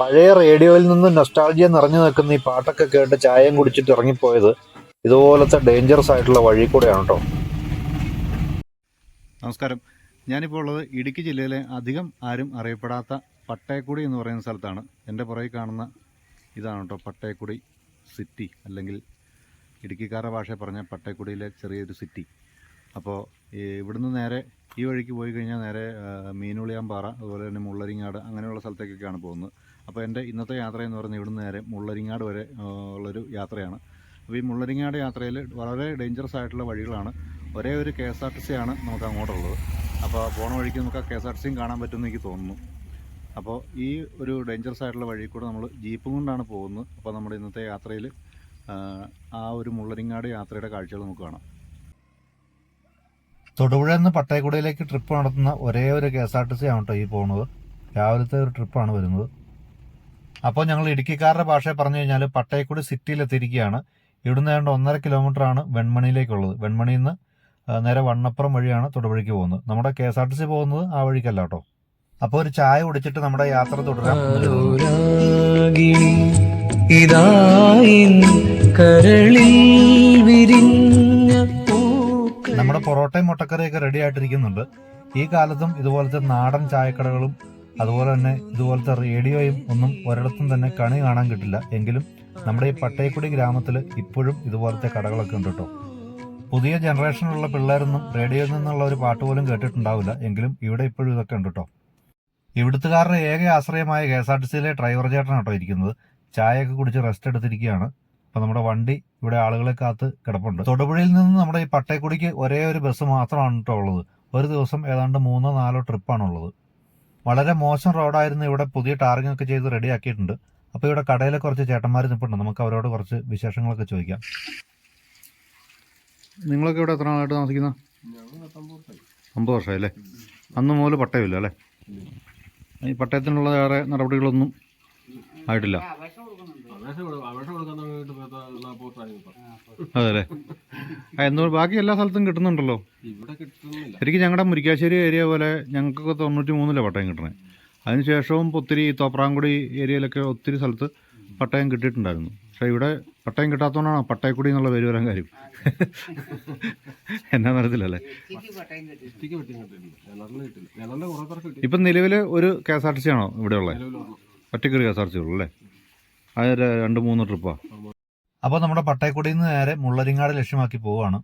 പഴയ റേഡിയോയിൽ നിന്ന് നൊസ്റ്റാൾജിയ നിറഞ്ഞു നിൽക്കുന്ന ഈ പാട്ടൊക്കെ കേട്ട് ചായയും കുടിച്ചിട്ട് ഇറങ്ങിപ്പോയത് ഇതുപോലത്തെ ഡേഞ്ചറസ് ആയിട്ടുള്ള വഴി കൂടെയാണ് കേട്ടോ നമസ്കാരം. ഞാനിപ്പോൾ ഉള്ളത് ഇടുക്കി ജില്ലയിലെ അധികം ആരും അറിയപ്പെടാത്ത പട്ടയക്കുടി എന്ന് പറയുന്ന സ്ഥലത്താണ്. എന്റെ പുറകിൽ കാണുന്ന ഇതാണ് കേട്ടോ പട്ടയക്കുടി സിറ്റി അല്ലെങ്കിൽ ഇടുക്കിക്കാരുടെ ഭാഷയിൽ പറഞ്ഞ പട്ടയക്കുടിയിലെ ചെറിയൊരു സിറ്റി അപ്പോൾ ഇവിടുന്ന് നേരെ ഈ വഴിക്ക് പോയി കഴിഞ്ഞാൽ നേരെ മീനുളിയാമ്പാറ അതുപോലെ തന്നെ മുള്ളരിങ്ങാട് അങ്ങനെയുള്ള സ്ഥലത്തേക്കൊക്കെയാണ് പോകുന്നത്. അപ്പോൾ എന്റെ ഇന്നത്തെ യാത്ര എന്ന് പറയുന്നത് ഇവിടുന്ന് നേരെ മുള്ളരിങ്ങാട് വരെ ഉള്ളൊരു യാത്രയാണ്. അപ്പോൾ ഈ മുള്ളരിങ്ങാട് യാത്രയിൽ വളരെ ഡേഞ്ചറസ് ആയിട്ടുള്ള വഴികളാണ്. ഒരേ ഒരു K S R T C ആണ് നമുക്ക് അങ്ങോട്ടുള്ളത്. അപ്പോൾ പോണ വഴിക്ക് നമുക്ക് ആ കെ എസ് ആർ ടി സിയും കാണാൻ പറ്റുമെന്ന് എനിക്ക് തോന്നുന്നു. അപ്പോൾ ഈ ഒരു ഡേഞ്ചറസ് ആയിട്ടുള്ള വഴി കൂടെ നമ്മൾ ജീപ്പും കൊണ്ടാണ് പോകുന്നത്. അപ്പോൾ നമ്മുടെ ഇന്നത്തെ യാത്രയിൽ ആ ഒരു മുള്ളരിങ്ങാട് യാത്രയുടെ കാഴ്ചകൾ നമുക്ക് കാണാം. തൊടുപുഴ നിന്ന് പട്ടയക്കുടയിലേക്ക് ട്രിപ്പ് നടത്തുന്ന ഒരേ ഒരു K S R T C ആണ് കേട്ടോ ഈ പോകുന്നത്. രാവിലത്തെ ഒരു ട്രിപ്പാണ് വരുന്നത്. അപ്പോൾ ഞങ്ങൾ ഇടുക്കിക്കാരുടെ ഭാഷയിൽ പറഞ്ഞു കഴിഞ്ഞാൽ പട്ടയക്കുടി സിറ്റിയിലെത്തിയിരിക്കുകയാണ്. ഇവിടുന്ന് ഏതാണ്ട് ഒന്നര കിലോമീറ്റർ ആണ് വെൺമണിയിലേക്കുള്ളത്. വെൺമണിയിൽ നിന്ന് നേരെ വണ്ണപ്പുറം വഴിയാണ് തൊടുപുഴയ്ക്ക് പോകുന്നത്. നമ്മുടെ K S R T C പോകുന്നത് ആ വഴിക്കല്ല കേട്ടോ. അപ്പോൾ ഒരു ചായ കുടിച്ചിട്ട് നമ്മുടെ യാത്ര തുടരാം. നമ്മുടെ പൊറോട്ടയും മുട്ടക്കറിയൊക്കെ റെഡി ആയിട്ടിരിക്കുന്നുണ്ട്. ഈ കാലത്തും ഇതുപോലത്തെ നാടൻ ചായക്കടകളും അതുപോലെ തന്നെ ഇതുപോലത്തെ റേഡിയോയും ഒന്നും ഒരിടത്തും തന്നെ കണി കാണാൻ കിട്ടില്ല. എങ്കിലും നമ്മുടെ ഈ പട്ടയക്കുടി ഗ്രാമത്തിൽ ഇപ്പോഴും ഇതുപോലത്തെ കടകളൊക്കെ ഉണ്ട് കേട്ടോ. പുതിയ ജനറേഷനിലുള്ള പിള്ളേരൊന്നും റേഡിയോയിൽ നിന്നുള്ള ഒരു പാട്ട് പോലും കേട്ടിട്ടുണ്ടാവില്ല. എങ്കിലും ഇവിടെ ഇപ്പോഴും ഇതൊക്കെ ഉണ്ട് കേട്ടോ. ഇവിടുത്തുകാരുടെ ഏക ആശ്രയമായ കെ എസ് ആർ ടി സിയിലെ ഡ്രൈവർ ചേട്ടനാണ് കേട്ടോ ഇരിക്കുന്നത്. ചായയൊക്കെ കുടിച്ച് റെസ്റ്റ് എടുത്തിരിക്കുകയാണ്. അപ്പൊ നമ്മുടെ വണ്ടി ഇവിടെ ആളുകളെ കാത്ത് കിടപ്പുണ്ട്. തൊടുപുഴയിൽ നിന്ന് നമ്മുടെ ഈ പട്ടയക്കുടിക്ക് ഒരേ ഒരു ബസ് മാത്രമാണ് കേട്ടോ ഉള്ളത്. ഒരു ദിവസം ഏതാണ്ട് മൂന്നോ നാലോ ട്രിപ്പാണ് ഉള്ളത് വളരെ മോശം റോഡായിരുന്നു ഇവിടെ പുതിയ ടാറിംഗ് ഒക്കെ ചെയ്ത് റെഡിയാക്കിയിട്ടുണ്ട്. അപ്പൊ ഇവിടെ കടയിലെ കുറച്ച് ചേട്ടന്മാർ നിൽപ്പുണ്ട് നമുക്ക് അവരോട് കുറച്ച് വിശേഷങ്ങളൊക്കെ ചോദിക്കാം. നിങ്ങളൊക്കെ ഇവിടെ എത്ര നാളായിട്ട് താമസിക്കുന്ന? അമ്പത് വർഷമായി അല്ലേ അന്ന് മുതൽ പട്ടയമില്ല അല്ലേ? ഈ പട്ടയത്തിനുള്ള വേറെ നടപടികളൊന്നും ആയിട്ടില്ല. അതെ അല്ലേ? ആ, ബാക്കി എല്ലാ സ്ഥലത്തും കിട്ടുന്നുണ്ടല്ലോ. ഇവിടെ കിട്ടുന്നില്ല. ശരിക്കും ഞങ്ങളുടെ മുരിക്കാശ്ശേരി ഏരിയ പോലെ ഞങ്ങൾക്കൊക്കെ തൊണ്ണൂറ്റി മൂന്നിലെ പട്ടയം കിട്ടണേ. അതിനുശേഷവും ഒത്തിരി തോപ്രാംകുടി ഏരിയയിലൊക്കെ ഒത്തിരി സ്ഥലത്ത് പട്ടയം കിട്ടിയിട്ടുണ്ടായിരുന്നു. പക്ഷേ ഇവിടെ പട്ടയം കിട്ടാത്തതുകൊണ്ടാണ് പട്ടയക്കുടി എന്നുള്ള പേര് വരാൻ കാര്യം. എന്നാ അറിയത്തില്ലല്ലേ? ഇപ്പം നിലവിൽ ഒരു K S R T C ആണോ ഇവിടെ ഉള്ളത് ഒറ്റയ്ക്കൊരു K S R T C ഉള്ളൂ അല്ലേ? അത് രണ്ട് മൂന്ന് ട്രിപ്പാ? അപ്പോൾ നമ്മുടെ പട്ടയക്കുടിയിൽ നിന്ന് നേരെ മുള്ളരിങ്ങാട് ലക്ഷ്യമാക്കി പോവുകയാണ്.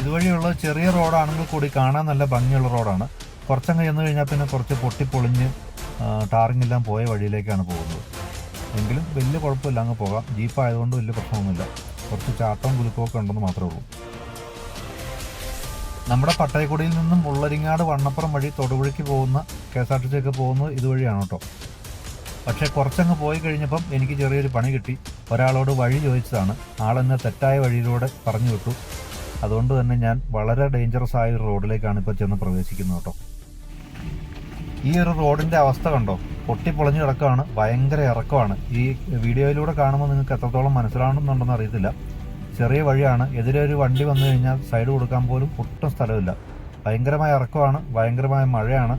ഇതുവഴിയുള്ള ചെറിയ റോഡാണെങ്കിൽ കൂടി കാണാൻ നല്ല ഭംഗിയുള്ള റോഡാണ്. കുറച്ചങ്ങ് ചെന്ന് കഴിഞ്ഞാൽ പിന്നെ കുറച്ച് പൊട്ടിപ്പൊളിഞ്ഞ് ടാറിംഗ് എല്ലാം പോയ വഴിയിലേക്കാണ് പോകുന്നത്. എങ്കിലും വലിയ കുഴപ്പമില്ല അങ്ങ് പോകാം. ജീപ്പ് ആയതുകൊണ്ട് വലിയ പ്രശ്നമൊന്നുമില്ല. കുറച്ച് ചാട്ടവും കുലുക്കമൊക്കെ ഉണ്ടെന്ന് മാത്രമേ ഉള്ളൂ. നമ്മുടെ പട്ടയക്കുടിയിൽ നിന്നും മുള്ളരിങ്ങാട് വണ്ണപ്പുറം വഴി തൊടുപുഴയ്ക്ക് പോകുന്ന K S R T C ഒക്കെ പോകുന്നത് ഇതുവഴിയാണ് കേട്ടോ. പക്ഷേ കുറച്ചങ്ങ് പോയി കഴിഞ്ഞപ്പം എനിക്ക് ചെറിയൊരു പണി കിട്ടി. ഒരാളോട് വഴി ചോദിച്ചതാണ്. ആളെന്നെ തെറ്റായ വഴിയിലൂടെ പറഞ്ഞു വിട്ടു. അതുകൊണ്ട് തന്നെ ഞാൻ വളരെ ഡേഞ്ചറസ് ആയ ഒരു റോഡിലേക്കാണ് ഇപ്പോൾ ചെന്ന് പ്രവേശിക്കുന്നത് കേട്ടോ. ഈ ഒരു റോഡിന്റെ അവസ്ഥ കണ്ടോ? പൊട്ടിപ്പൊളഞ്ഞു കിടക്കുകയാണ് ഭയങ്കര ഇറക്കമാണ്. ഈ വീഡിയോയിലൂടെ കാണുമ്പോൾ നിങ്ങൾക്ക് എത്രത്തോളം മനസ്സിലാവണമെന്നുണ്ടെന്ന് അറിയത്തില്ല. ചെറിയ വഴിയാണ്. എതിരെ ഒരു വണ്ടി വന്നു കഴിഞ്ഞാൽ സൈഡ് കൊടുക്കാൻ പോലും ഒട്ടും സ്ഥലമില്ല. ഭയങ്കരമായ ഇറക്കമാണ്. ഭയങ്കരമായ മഴയാണ്.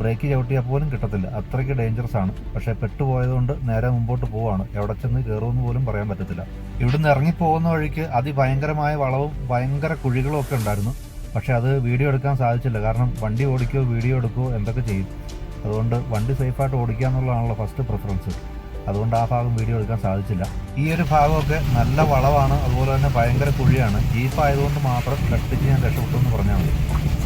ബ്രേക്ക് ചവിട്ടിയാൽ പോലും കിട്ടത്തില്ല. അത്രയ്ക്ക് ഡേഞ്ചറസ് ആണ്. പക്ഷേ പെട്ടുപോയതുകൊണ്ട് നേരെ മുമ്പോട്ട് പോവാണ്. എവിടെ ചെന്ന് കയറുമെന്ന് പോലും പറയാൻ പറ്റത്തില്ല. ഇവിടുന്ന് ഇറങ്ങിപ്പോകുന്ന വഴിക്ക് അതിഭയങ്കരമായ വളവും ഭയങ്കര കുഴികളും ഒക്കെ ഉണ്ടായിരുന്നു. പക്ഷേ അത് വീഡിയോ എടുക്കാൻ സാധിച്ചില്ല. കാരണം വണ്ടി ഓടിക്കുകയോ വീഡിയോ എടുക്കുകയോ എന്തൊക്കെ ചെയ്യും? അതുകൊണ്ട് വണ്ടി സേഫായിട്ട് ഓടിക്കുക എന്നുള്ളതാണല്ലോ ഫസ്റ്റ് പ്രിഫറൻസ് അതുകൊണ്ട് ആ ഭാഗം വീഡിയോ എടുക്കാൻ സാധിച്ചില്ല. ഈ ഒരു ഭാഗമൊക്കെ നല്ല വളവാണ് അതുപോലെ തന്നെ ഭയങ്കര കുഴിയാണ്. ജീപ്പ് ആയതുകൊണ്ട് മാത്രം കട്ടിച്ച് ഞാൻ രക്ഷപ്പെട്ടു എന്ന് പറഞ്ഞാൽ മതി.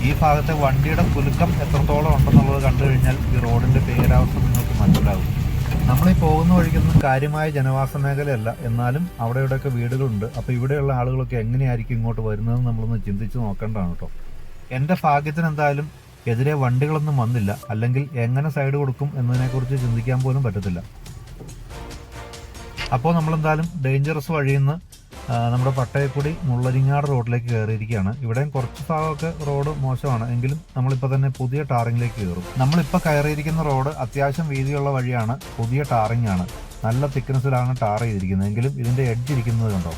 ഈ ഭാഗത്തെ വണ്ടിയുടെ കുലുക്കം എത്രത്തോളം ഉണ്ടെന്നുള്ളത് കണ്ടു കഴിഞ്ഞാൽ ഈ റോഡിന്റെ പേരാവസ്ഥ നിങ്ങൾക്ക് മനസ്സിലാകും നമ്മളീ പോകുന്ന വഴിക്കൊന്നും കാര്യമായ ജനവാസ മേഖലയല്ല. എന്നാലും അവിടെ ഇവിടെയൊക്കെ വീടുകളുണ്ട്. അപ്പോൾ ഇവിടെയുള്ള ആളുകളൊക്കെ എങ്ങനെയായിരിക്കും ഇങ്ങോട്ട് വരുന്നതെന്ന് നമ്മളൊന്ന് ചിന്തിച്ച് നോക്കേണ്ടതാണ് കേട്ടോ. എന്റെ ഭാഗ്യത്തിന് എന്തായാലും എതിരെ വണ്ടികളൊന്നും വന്നില്ല. അല്ലെങ്കിൽ എങ്ങനെ സൈഡ് കൊടുക്കും എന്നതിനെക്കുറിച്ച് ചിന്തിക്കാൻ പോലും പറ്റത്തില്ല. അപ്പോൾ നമ്മളെന്തായാലും ഡേഞ്ചറസ് വഴിയിൽ നിന്ന് നമ്മുടെ പട്ടയക്കുടി മുള്ളരിങ്ങാട് റോഡിലേക്ക് കയറിയിരിക്കുകയാണ്. ഇവിടെയും കുറച്ച് ഭാഗമൊക്കെ റോഡ് മോശമാണ്. എങ്കിലും നമ്മളിപ്പോൾ തന്നെ പുതിയ ടാറിങ്ങിലേക്ക് കയറും. നമ്മളിപ്പോൾ കയറിയിരിക്കുന്ന റോഡ് അത്യാവശ്യം വീതിയുള്ള വഴിയാണ്. പുതിയ ടാറിംഗ് ആണ് നല്ല തിക്നെസ്സിലാണ് ടാർ ചെയ്തിരിക്കുന്നത്. എങ്കിലും ഇതിന്റെ എഡ്ജ് ഇരിക്കുന്നത് കണ്ടോ?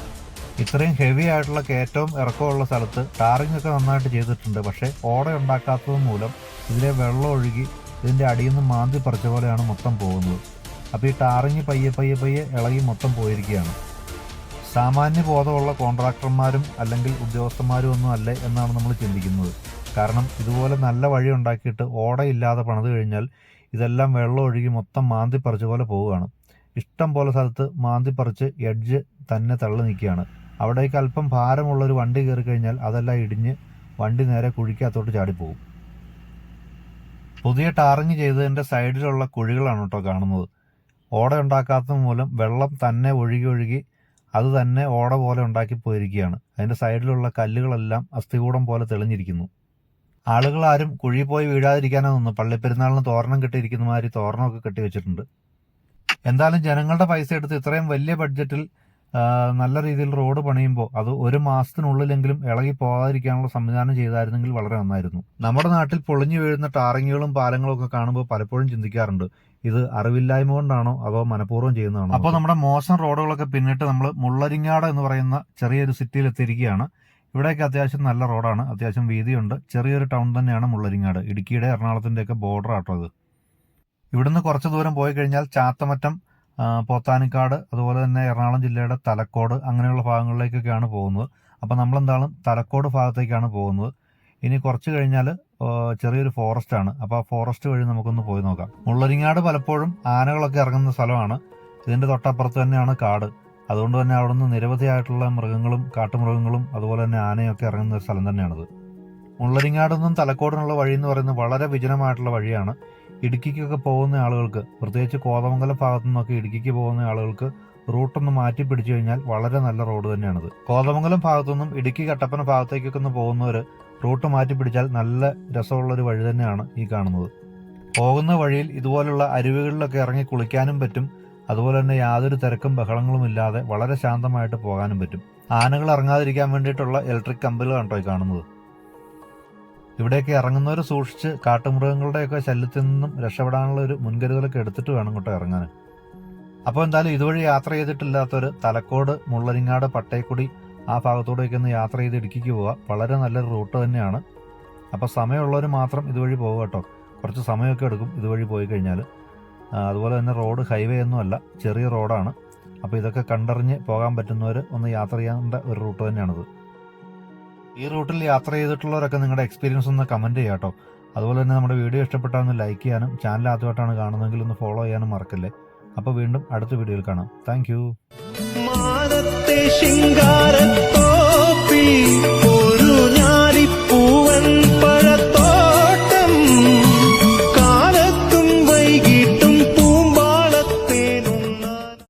ഇത്രയും ഹെവി ആയിട്ടുള്ള കയറ്റവും ഇറക്കമുള്ള സ്ഥലത്ത് ടാറിംഗ് ഒക്കെ നന്നായിട്ട് ചെയ്തിട്ടുണ്ട്. പക്ഷേ ഓട ഉണ്ടാക്കാത്തത് മൂലം ഇതിലെ വെള്ളം ഒഴുകി ഇതിന്റെ അടിയിൽ നിന്ന് മാന്തി പറിച്ച പോലെയാണ് മൊത്തം പോകുന്നത്. അപ്പോൾ ഈ ടാറിങ് പയ്യെ പയ്യെ പയ്യെ ഇളകി മൊത്തം പോയിരിക്കുകയാണ്. സാമാന്യ ബോധമുള്ള കോൺട്രാക്ടർമാരും അല്ലെങ്കിൽ ഉദ്യോഗസ്ഥന്മാരും ഒന്നും അല്ലേ എന്നാണ് നമ്മൾ ചിന്തിക്കുന്നത്. കാരണം ഇതുപോലെ നല്ല വഴി ഉണ്ടാക്കിയിട്ട് ഓടയില്ലാതെ പണിത് കഴിഞ്ഞാൽ ഇതെല്ലാം വെള്ളം ഒഴുകി മൊത്തം മാന്തി പറിച്ച പോലെ പോവുകയാണ്. ഇഷ്ടം പോലെ സ്ഥലത്ത് മാന്തി പറിച്ച് എഡ്ജ് തന്നെ തള്ളി നിൽക്കുകയാണ്. അവിടേക്ക് അല്പം ഭാരമുള്ളൊരു വണ്ടി കയറി കഴിഞ്ഞാൽ അതെല്ലാം ഇടിഞ്ഞ് വണ്ടി നേരെ കുഴിക്കകത്തോട്ട് ചാടിപ്പോകും. പുതിയ ടാറിങ് ചെയ്തതിന്റെ സൈഡിലുള്ള കുഴികളാണ് കേട്ടോ കാണുന്നത്. ഓട ഉണ്ടാക്കാത്തത് മൂലം വെള്ളം തന്നെ ഒഴുകി ഒഴുകി അത് തന്നെ ഓട പോലെ ഉണ്ടാക്കി പോയിരിക്കുകയാണ്. അതിന്റെ സൈഡിലുള്ള കല്ലുകളെല്ലാം അസ്ഥികൂടം പോലെ തെളിഞ്ഞിരിക്കുന്നു. ആളുകളാരും കുഴി പോയി വീഴാതിരിക്കാനോ നിന്ന് പള്ളിപ്പെരുന്നാളിന് തോരണം കെട്ടിയിരിക്കുന്ന മാതിരി തോരണമൊക്കെ കെട്ടിവെച്ചിട്ടുണ്ട്. എന്തായാലും ജനങ്ങളുടെ പൈസ എടുത്ത് ഇത്രയും വലിയ ബഡ്ജറ്റിൽ നല്ല രീതിയിൽ റോഡ് പണിയുമ്പോൾ അത് ഒരു മാസത്തിനുള്ളിലെങ്കിലും ഇളകി പോകാതിരിക്കാനുള്ള സംവിധാനം ചെയ്തായിരുന്നെങ്കിൽ വളരെ നന്നായിരുന്നു. നമ്മുടെ നാട്ടിൽ പൊളിഞ്ഞു വീഴുന്ന ടാറിങ്ങുകളും പാലങ്ങളും ഒക്കെ കാണുമ്പോൾ പലപ്പോഴും ചിന്തിക്കാറുണ്ട് ഇത് അറിവില്ലായ്മ കൊണ്ടാണോ അതോ മനഃപൂർവം ചെയ്യുന്നതാണോ അപ്പോൾ നമ്മുടെ മോശം റോഡുകളൊക്കെ പിന്നിട്ട് നമ്മൾ മുള്ളരിങ്ങാട് എന്ന് പറയുന്ന ചെറിയൊരു സിറ്റിയിൽ എത്തിയിരിക്കുകയാണ്. ഇവിടെയൊക്കെ അത്യാവശ്യം നല്ല റോഡാണ് അത്യാവശ്യം വീതിയുണ്ട്. ചെറിയൊരു ടൗൺ തന്നെയാണ് മുള്ളരിങ്ങാട്. ഇടുക്കിയുടെ എറണാകുളത്തിന്റെയൊക്കെ ബോർഡർ ആട്ടോ അത്. ഇവിടുന്ന് കുറച്ച് ദൂരം പോയി കഴിഞ്ഞാൽ ചാത്തമറ്റം പോത്താനിക്കാട് അതുപോലെ തന്നെ എറണാകുളം ജില്ലയുടെ തലക്കോട് അങ്ങനെയുള്ള ഭാഗങ്ങളിലേക്കൊക്കെയാണ് പോകുന്നത്. അപ്പോൾ നമ്മളെന്താണ് തലക്കോട് ഭാഗത്തേക്കാണ് പോകുന്നത്. ഇനി കുറച്ച് കഴിഞ്ഞാൽ ചെറിയൊരു ഫോറസ്റ്റ് ആണ്. അപ്പോൾ ആ ഫോറസ്റ്റ് വഴി നമുക്കൊന്ന് പോയി നോക്കാം. മുള്ളരിങ്ങാട് പലപ്പോഴും ആനകളൊക്കെ ഇറങ്ങുന്ന സ്ഥലമാണ്. ഇതിന്റെ തൊട്ടപ്പുറത്ത് തന്നെയാണ് കാട്. അതുകൊണ്ട് തന്നെ അവിടെ നിന്ന് നിരവധിയായിട്ടുള്ള മൃഗങ്ങളും കാട്ടുമൃഗങ്ങളും അതുപോലെ തന്നെ ആനയൊക്കെ ഇറങ്ങുന്ന ഒരു സ്ഥലം തന്നെയാണിത്. മുള്ളരിങ്ങാട് നിന്നും തലക്കോടിനുള്ള വഴി എന്ന് പറയുന്നത് വളരെ വിജനമായിട്ടുള്ള വഴിയാണ്. ഇടുക്കിക്കൊക്കെ പോകുന്ന ആളുകൾക്ക് പ്രത്യേകിച്ച് കോതമംഗലം ഭാഗത്തു നിന്നൊക്കെ ഇടുക്കിക്ക് പോകുന്ന ആളുകൾക്ക് റൂട്ടൊന്ന് മാറ്റി പിടിച്ചു കഴിഞ്ഞാൽ വളരെ നല്ല റോഡ് തന്നെയാണിത്. കോതമംഗലം ഭാഗത്തു നിന്നും ഇടുക്കി കട്ടപ്പന ഭാഗത്തേക്കൊക്കെ ഒന്ന് പോകുന്നവർ റൂട്ട് മാറ്റി പിടിച്ചാൽ നല്ല രസമുള്ള ഒരു വഴി തന്നെയാണ് ഈ കാണുന്നത്. പോകുന്ന വഴിയിൽ ഇതുപോലുള്ള അരുവികളിലൊക്കെ ഇറങ്ങി കുളിക്കാനും പറ്റും. അതുപോലെ തന്നെ യാതൊരു തിരക്കും ബഹളങ്ങളും ഇല്ലാതെ വളരെ ശാന്തമായിട്ട് പോകാനും പറ്റും. ആനകൾ ഇറങ്ങാതിരിക്കാൻ വേണ്ടിയിട്ടുള്ള ഇലക്ട്രിക് കമ്പലുകളാണ് കേട്ടോ ഈ കാണുന്നത്. ഇവിടെയൊക്കെ ഇറങ്ങുന്നവർ സൂക്ഷിച്ച് കാട്ടുമൃഗങ്ങളുടെയൊക്കെ ശല്യത്തിൽ നിന്നും രക്ഷപ്പെടാനുള്ള ഒരു മുൻകരുതലൊക്കെ എടുത്തിട്ട് വേണം ഇങ്ങോട്ട് ഇറങ്ങാൻ. അപ്പോൾ എന്തായാലും ഇതുവഴി യാത്ര ചെയ്തിട്ടില്ലാത്തവർ തലക്കോട് മുള്ളരിങ്ങാട് പട്ടയക്കുടി ആ ഭാഗത്തൂടെയൊക്കെ ഒന്ന് യാത്ര ചെയ്ത് ഇടുക്കിക്ക് പോവുക വളരെ നല്ലൊരു റൂട്ട് തന്നെയാണ്. അപ്പോൾ സമയമുള്ളവർ മാത്രം ഇതുവഴി പോകുക കേട്ടോ. കുറച്ച് സമയമൊക്കെ എടുക്കും ഇതുവഴി പോയി കഴിഞ്ഞാൽ അതുപോലെ തന്നെ റോഡ് ഹൈവേ ഒന്നുമല്ല ചെറിയ റോഡാണ്. അപ്പോൾ ഇതൊക്കെ കണ്ടറിഞ്ഞ് പോകാൻ പറ്റുന്നവർ ഒന്ന് യാത്ര ചെയ്യേണ്ട ഒരു റൂട്ട് തന്നെയാണിത്. ഈ റൂട്ടിൽ യാത്ര ചെയ്തിട്ടുള്ളവരൊക്കെ നിങ്ങളുടെ എക്സ്പീരിയൻസ് ഒന്ന് കമന്റ് ചെയ്യാട്ടോ കേട്ടോ. അതുപോലെ തന്നെ നമ്മുടെ വീഡിയോ ഇഷ്ടപ്പെട്ടാൽ ഒന്ന് ലൈക്ക് ചെയ്യാനും ചാനൽ ആദ്യമായിട്ടാണ് കാണുന്നതെങ്കിൽ ഒന്ന് ഫോളോ ചെയ്യാനും മറക്കല്ലേ. അപ്പോൾ വീണ്ടും അടുത്ത വീഡിയോയിൽ കാണാം. Thank you